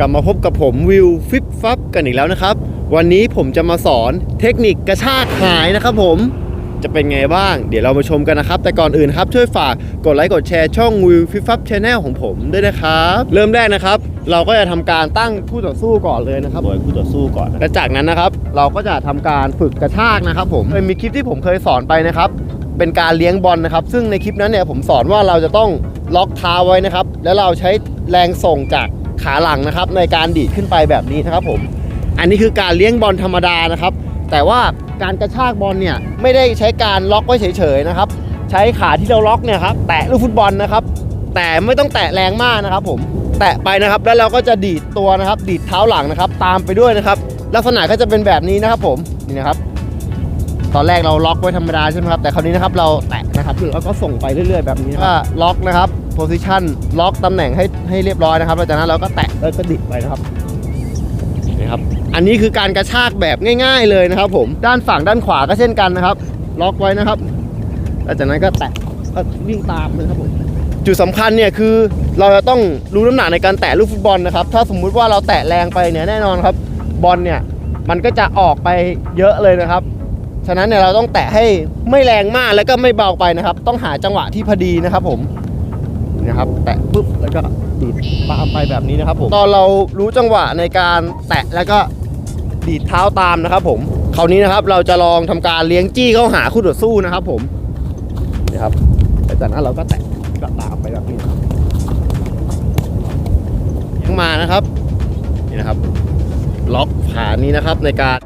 ลับมาพบกับผมวิวฟิปฟับกันอีกแล้วนะครับ วันนี้ผมจะมาสอนเทคนิคกระชากหายนะครับผมจะเป็นไงบ้าง เดี๋ยวเรามาชมกันนะครับ แต่ก่อนอื่นครับช่วยฝากกดไลค์กดแชร์ช่องวิวฟิปฟับชาแนลของผมด้วยนะครับ เริ่มแรกนะครับ เราก็จะทำการตั้งคู่ต่อสู้ก่อนเลยนะครับโดยคู่ต่อสู้ก่อนและจากนั้นนะครับ เราก็จะทำการฝึกกระชากนะครับ ผมเคยมีคลิปที่ผมเคยสอนไปนะครับ เป็นการเลี้ยงบอลนะครับ ซึ่งในคลิปนั้นเนี่ยผมสอนว่าเราจะต้อง ล็อกเท้าไว้นะครับ แล้วเราใช้แรงส่งจากขาหลังนะครับ ในการดีดขึ้นไปแบบนี้นะครับผม อันนี้คือการเลี้ยงบอลธรรมดานะครับ แต่ว่าการกระชากบอลเนี่ยไม่ได้ใช้การล็อกไว้เฉยๆนะครับ ใช้ขาที่เราล็อกเนี่ยครับแตะลูกฟุตบอลนะครับ แต่ไม่ต้องแตะแรงมากนะครับผมแตะไปนะครับแล้วเราก็จะดีดตัวนะครับ ดีดเท้าหลังนะครับ ตามไปด้วยนะครับ ลักษณะก็จะเป็นแบบนี้นะครับผมนี่นะครับ ตอนแรกเราล็อกไว้ธรรมดาใช่ไหมครับแต่คราวนี้นะครับเราแตะนะครับแล้วก็ส่งไปเรื่อย ๆ แบบนี้ก็ล็อกนะครับ โพซิชันล็อกตำแหน่งให้ให้เรียบร้อยนะครับแล้วจากนั้นเราก็แตะแล้วก็ดิดไปนะครับนี่ครับ อันนี้คือการกระชากแบบง่าย ๆ เลยนะครับ ผมด้านฝั่งด้านขวาก็เช่นกันนะครับ ล็อกไว้นะครับแล้วจากนั้นก็แตะก็วิ่งตามเลยครับผมจุดสำคัญเนี่ยคือเราจะต้องรู้น้ำหนักในการแตะลูกฟุตบอลนะครับ ถ้าสมมุติว่าเราแตะแรงไปเนี่ยแน่นอนครับ บอลเนี่ยมันก็จะออกไปเยอะเลยนะครับ ฉะนั้นเนี่ยเราต้องแตะให้ไม่แรงมากแล้วก็ไม่เบาไปนะครับ ต้องหาจังหวะที่พอดีนะครับผม นะครับ แตะปุ๊บแล้วก็ดีดตามไปแบบนี้นะครับผมตอนเรารู้จังหวะในการแตะแล้วก็ดีดเท้าตามนะครับ ผมคราวนี้นะครับเราจะลองทำการเลี้ยงจี้เข้าหาคู่ต่อสู้นะครับ ผมนี่ครับจากนั้นเราก็แตะก็ตามไปแบบนี้นะครับเลี้ยงมานะครับนี่นะครับ ล็อกขานี้นะครับในการ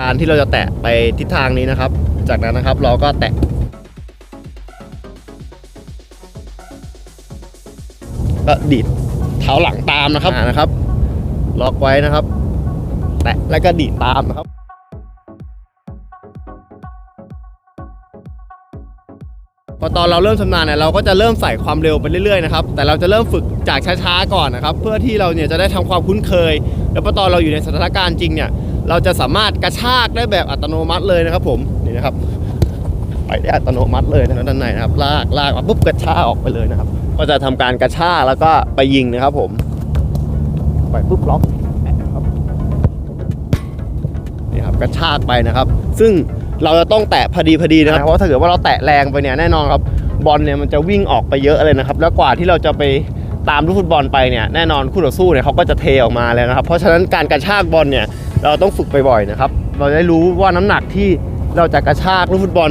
การที่เราจะแตะไปทิศทางนี้นะครับ จากนั้นนะครับเราก็แตะ ก็ดีดเท้าหลังตามนะครับอ่านะครับ ล็อกไว้นะครับ แตะแล้วก็ดีดตามนะครับพอตอนเราเริ่มชำนาญเนี่ยเราก็จะเริ่มใส่ความเร็วไปเรื่อยๆนะครับแต่เราจะเริ่มฝึกจากช้าๆก่อนนะครับ เพื่อที่เราเนี่ยจะได้ทำความคุ้นเคย แล้วพอตอนเราอยู่ในสถานการณ์จริงเนี่ย เราจะสามารถกระชากได้แบบอัตโนมัติเลยนะครับผมนี่นะครับ ไปได้อัตโนมัติเลยนะด้านในนะครับลากลากมาปุ๊บกระชากออกไปเลยนะครับ ก็จะทำการกระชากแล้วก็ไปยิงนะครับ ผมไปปุ๊บล็อกนี่ครับกระชากไปนะครับ ซึ่งเราจะต้องแตะพอดีพอดีนะครับเพราะถ้าเกิดว่าเราแตะแรงไปเนี่ยแน่นอนครับบอลเนี่ยมันจะวิ่งออกไปเยอะเลยนะครับ แล้วกว่าที่เราจะไปตามลูกฟุตบอลไปเนี่ยแน่นอนคู่ต่อสู้เนี่ยเขาก็จะเทออกมาแล้วนะครับ เพราะฉะนั้นการกระชากบอลเนี่ยเราต้องฝึกบ่อยๆนะครับ เราจะได้รู้ว่าน้ำหนักที่เราจะกระชากลูกฟุตบอล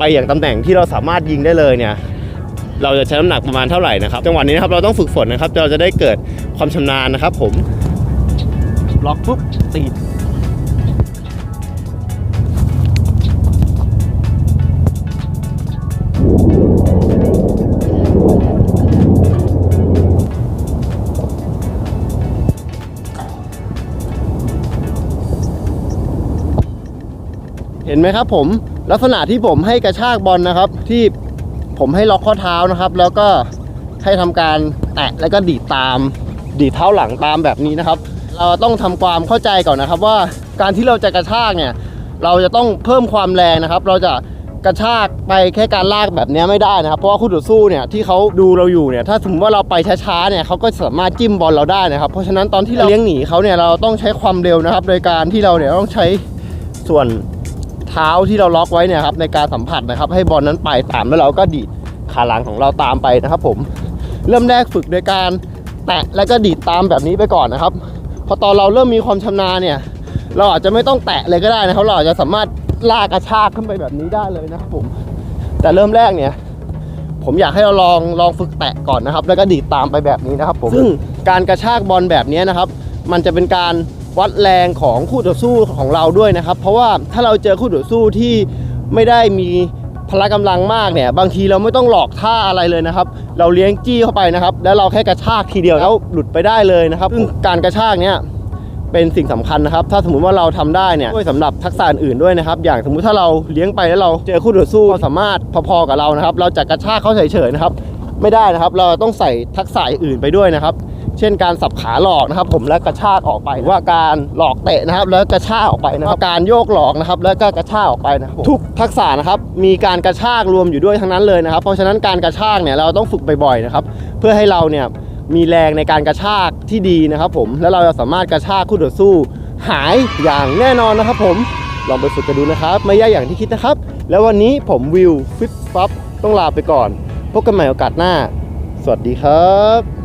ไปอย่างตำแหน่งที่เราสามารถยิงได้เลยเนี่ยเราจะใช้น้ำหนักประมาณเท่าไหร่นะครับจังหวะนี้นะครับเราต้องฝึกฝนนะครับเราจะได้เกิดความชำนาญนะครับผมล็อกปุ๊บตีด เห็นไหมครับผมลักษณะที่ผมให้กระชากบอลนะครับ ที่ผมให้ล็อกข้อเท้านะครับ แล้วก็ให้ทำการแตะแล้วก็ดีดตาม ดีดเท้าหลังตามแบบนี้นะครับ เราต้องทำความเข้าใจก่อนนะครับ ว่าการที่เราจะกระชากเนี่ย เราจะต้องเพิ่มความแรงนะครับ เราจะกระชากไปแค่การลากแบบนี้ไม่ได้นะครับ เพราะว่าคู่ต่อสู้เนี่ยที่เขาดูเราอยู่เนี่ยถ้าสมมติว่าเราไปช้าๆเนี่ยเขาก็สามารถจิ้มบอลเราได้นะครับ เพราะฉะนั้นตอนที่เราเลี้ยงหนีเขาเนี่ยเราต้องใช้ความเร็วนะครับ โดยการที่เราเนี่ยต้องใช้ส่วน เท้าที่เราล็อกไว้เนี่ยครับในการสัมผัสนะครับ ให้บอลนั้นไปตามแล้วเราก็ดีดขาหลังของเราตามไปนะครับผมเริ่มแรกฝึกโดยการแตะแล้วก็ดีดตามแบบนี้ไปก่อนนะครับ พอตอนเราเริ่มมีความชำนาญเนี่ย เราอาจจะไม่ต้องแตะเลยก็ได้นะครับ เราอาจจะสามารถลากกระชากขึ้นไปแบบนี้ได้เลยนะครับผม แต่เริ่มแรกเนี่ย ผมอยากให้เราลองลองฝึกแตะก่อนนะครับ แล้วก็ดีดตามไปแบบนี้นะครับผมซึ่งการกระชากบอลแบบนี้นะครับ มันจะเป็นการ วัดแรงของคู่ต่อสู้ของเราด้วยนะครับ เพราะว่าถ้าเราเจอคู่ต่อสู้ที่ไม่ได้มีพละกำลังมากเนี่ย บางทีเราไม่ต้องหลอกท่าอะไรเลยนะครับ เราเลี้ยงจี้เข้าไปนะครับ แล้วเราแค่กระชากทีเดียวแล้วหลุดไปได้เลยนะครับซึ่งการกระชากเนี่ยเป็นสิ่งสำคัญนะครับ ถ้าสมมุติว่าเราทำได้เนี่ยช่วยสำหรับทักษะอื่นด้วยนะครับ อย่างสมมุติถ้าเราเลี้ยงไปแล้วเราเจอคู่ต่อสู้เขาสามารถพอๆกับเรานะครับ เราจะกระชากเขาเฉยๆนะครับ ไม่ได้นะครับ เราต้องใส่ทักษะอื่นไปด้วยนะครับ เช่นการสับขาหลอกนะครับ ผมและกระชากออกไปว่าการหลอกเตะนะครับ แล้วกระชากออกไปนะครับการโยกหลอกนะครับ แล้วก็กระชากออกไปนะครับทุกทักษะนะครับมีการกระชากรวมอยู่ด้วยทั้งนั้นเลยนะครับ เพราะฉะนั้นการกระชากเนี่ยเราต้องฝึกบ่อยๆนะครับ เพื่อให้เราเนี่ยมีแรงในการกระชากที่ดีนะครับผมแล้วเราจะสามารถกระชากคู่ต่อสู้ หายอย่างแน่นอนนะครับ ผมลองไปฝึกกันดูนะครับ ไม่ยากอย่างที่คิดนะครับ แล้ววันนี้ผมวิวฟิตฟับต้องลาไปก่อน พบกันใหม่โอกาสหน้า สวัสดีครับ